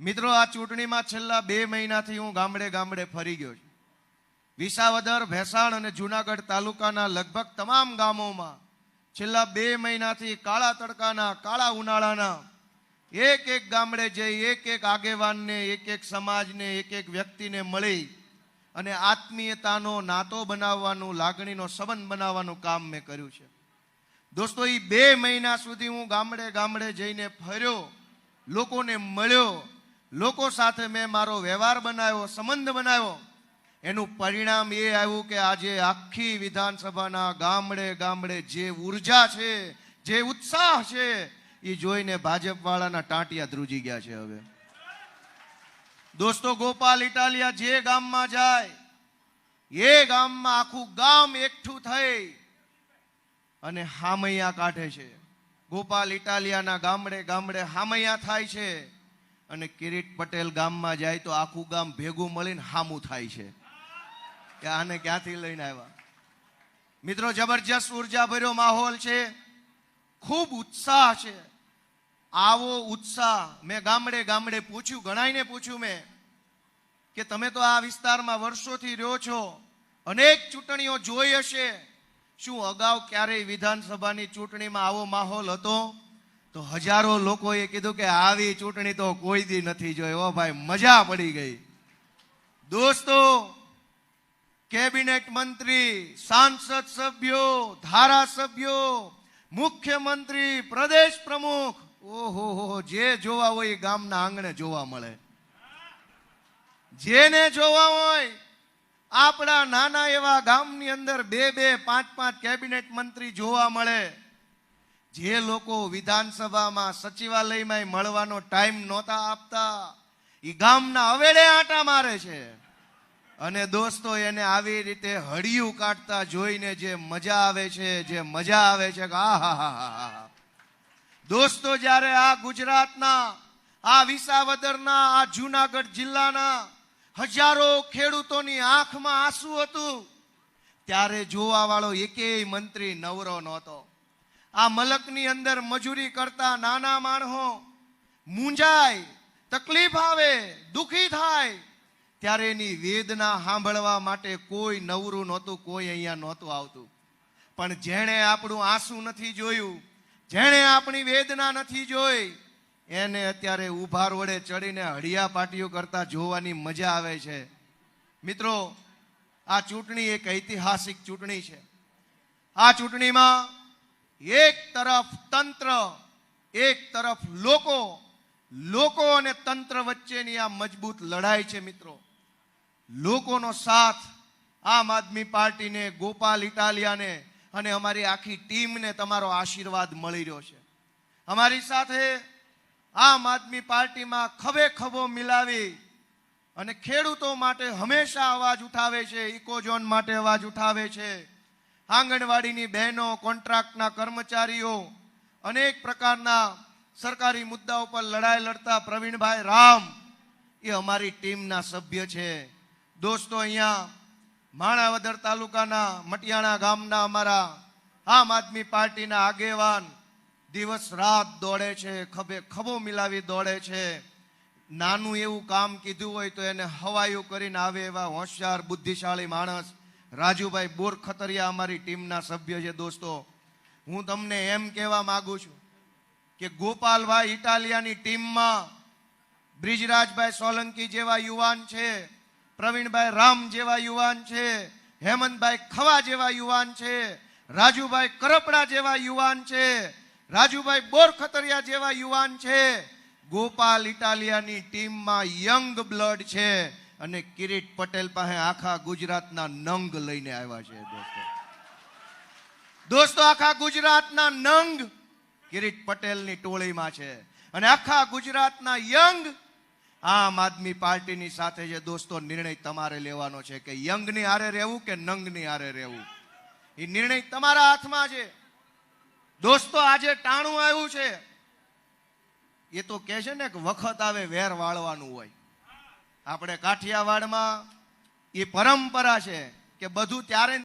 મિત્રો, આ ચૂંટણીમાં છેલ્લા બે મહિનાથી હું ગામડે ગામડે ફરી ગયો છું. વિસાવદર, ભેસાણ અને જુનાગઢ તાલુકાના લગભગ તમામ ગામોમાં છેલ્લા બે મહિનાથી કાળા તડકાના, કાળા ઉનાળાના એક એક ગામડે જઈ, એક એક આગેવાનને, એક એક સમાજને, એક એક વ્યક્તિને મળી અને આત્મીયતાનો નાતો બનાવવાનું, લાગણીનો સંબંધ બનાવવાનું કામ મેં કર્યું છે. દોસ્તો એ બે મહિના સુધી હું ગામડે ગામડે જઈને ફર્યો, લોકોને મળ્યો લોકો સાથે મેં મારો વ્યવહાર બનાવ્યો, સંબંધ બનાવ્યો. એનું પરિણામ એ આવ્યું કે આજે આખી વિધાનસભાના ગામડે ગામડે જે ઊર્જા છે, જે ઉત્સાહ છે, એ જોઈને ભાજપવાળાના ટાંટિયા ધ્રુજી ગયા છે હવે. દોસ્તો, ગોપાલ ઇટાલિયા જે ગામમાં જાય, એ ગામમાં આખું ગામ એકઠું થઈ અને હામૈયા કાઢે છે. ગોપાલ ઇટાલિયાના ગામડે ગામડે હામૈયા થાય છે. અને કિરીટ પટેલ ગામમાં જાય તો આખું ગામ ભેગું મળીને હામું થાય છે. કે આને ક્યાંથી લઈને આવ્યા? મિત્રો, જબરજસ્ત ઊર્જા ભર્યો માહોલ છે. ખૂબ ઉત્સાહ છે. આવો ઉત્સાહ. મેં ગામડે ગામડે પૂછ્યું ઘણાઈને પૂછ્યું મેં, કે તમે તો આ વિસ્તારમાં વર્ષોથી રહ્યો છો. અનેક ચૂંટણીઓ જોઈ હશે. શું અગાઉ ક્યારેય વિધાનસભાની ચૂંટણીમાં આવો માહોલ હતો? તો હજારો લોકોએ કીધું કે આવી ચૂંટણી તો કોઈ દી નથી જોઈ. ઓ ભાઈ, મજા પડી ગઈ. દોસ્તો, કેબિનેટ મંત્રી, સાંસદ સભ્યો, ધારાસભ્યો, મુખ્યમંત્રી, પ્રદેશ પ્રમુખ, ઓહો, હો જે જોવા હોય એ ગામના આંગણે જોવા મળે. જેને જોવા હોય, આપણા નાના એવા ગામની અંદર બે બે, પાંચ પાંચ કેબિનેટ મંત્રી જોવા મળે. જે લોકો વિધાનસભામાં સચિવાલયમાં મળવાનો ટાઈમ નહોતા આપતા એ ગામના અવેડે આટા મારે છે. અને દોસ્તો, એને આવી રીતે હળિયું કાઢતા જોઈને જે મજા આવે છે, જે મજા આવે છે, કે હા દોસ્તો, જ્યારે આ ગુજરાતના, આ વિસાવદરના, આ જુનાગઢ જિલ્લાના હજારો ખેડૂતોની આંખમાં આંસુ હતું, ત્યારે જોવા વાળો એકેય મંત્રી નવરો નહોતો. આ મલકની અંદર મજૂરી કરતા નાના માણસો મૂંઝાય, તકલીફ આવે, દુખી થાય, ત્યારે એની વેદના સાંભળવા માટે કોઈ નવરું નહોતું, કોઈ અહીંયા નહોતું આવતું. પણ જેણે આપણું આંસુ નથી જોયું, જેણે આપણી વેદના નથી જોઈ, એને અત્યારે ઊભા રોડે ચડીને હળિયા પાટીઓ કરતા જોવાની મજા આવે છે. મિત્રો, આ ચૂંટણી એક ઐતિહાસિક ચૂંટણી છે. આ ચૂંટણીમાં એક તરફ તંત્ર, એક તરફ લોકો. લોકો અને તંત્ર વચ્ચેની આ મજબૂત લડાઈ છે મિત્રો. લોકોનો સાથ આમ આદમી પાર્ટીને, ગોપાલ ઇટાલિયાને અને અમારી આખી ટીમને તમારો આશીર્વાદ મળી રહ્યો છે. અમારી સાથે આમ આદમી પાર્ટીમાં ખભે ખભો મિલાવી અને ખેડૂતો માટે હંમેશા અવાજ ઉઠાવે છે, ઇકોઝોન માટે અવાજ ઉઠાવે છે. આંગણવાડીની બહેનો, કોન્ટ્રાક્ટના કર્મચારીઓ, અનેક પ્રકારના સરકારી મુદ્દાઓ પર લડાઈ લડતા પ્રવીણભાઈ રામ એ અમારી ટીમના સભ્ય છે. દોસ્તો, અહીંયા માણાવદર તાલુકાના મટિયાણા ગામના અમારા આમ આદમી પાર્ટીના આગેવાન દિવસ રાત દોડે છે, ખભે ખભો મિલાવી દોડે છે. નાનું એવું કામ કીધું હોય તો એને હવાયું કરીને આવે એવા હોશિયાર, બુદ્ધિશાળી માણસ. રાજુભાઈ બોર ખતરિયા અમારી ટીમના સભ્ય છે દોસ્તો. હું તમને એમ કહેવા માગું છું કે ગોપાલભાઈ ઇટાલિયાની ટીમમાં બ્રિજરાજભાઈ સોલંકી જેવા યુવાન છે, પ્રવીણભાઈ રામ જેવા યુવાન છે, હેમંતભાઈ ખવા જેવા યુવાન છે, રાજુભાઈ કરપડા જેવા યુવાન છે, રાજુભાઈ બોરખતરિયા જેવા યુવાન છે. ગોપાલ ઇટાલિયાની ટીમમાં યંગ બ્લડ છે. અને કિરીટ પટેલ પાસે આખા ગુજરાતના નંગ લઈને આવ્યા છે, દોસ્તો. દોસ્તો, આખા ગુજરાતના નંગ કિરીટ પટેલની ટોળીમાં છે. અને આખા ગુજરાતના યંગ આમ આદમી પાર્ટીની સાથે જે દોસ્તો નિર્ણય તમારે લેવાનો છે કે યંગની હારે રહેવું કે નંગની હારે રહેવું? એ નિર્ણય તમારા હાથમાં છે. દોસ્તો, આજે ટાણું આવ્યું છે. એ તો કહે છે ને કે વખત આવે વેર વાળવાનું હોય. આપણે કાઠિયાવાડમાં એ પરંપરા છે કે બધું ત્યારે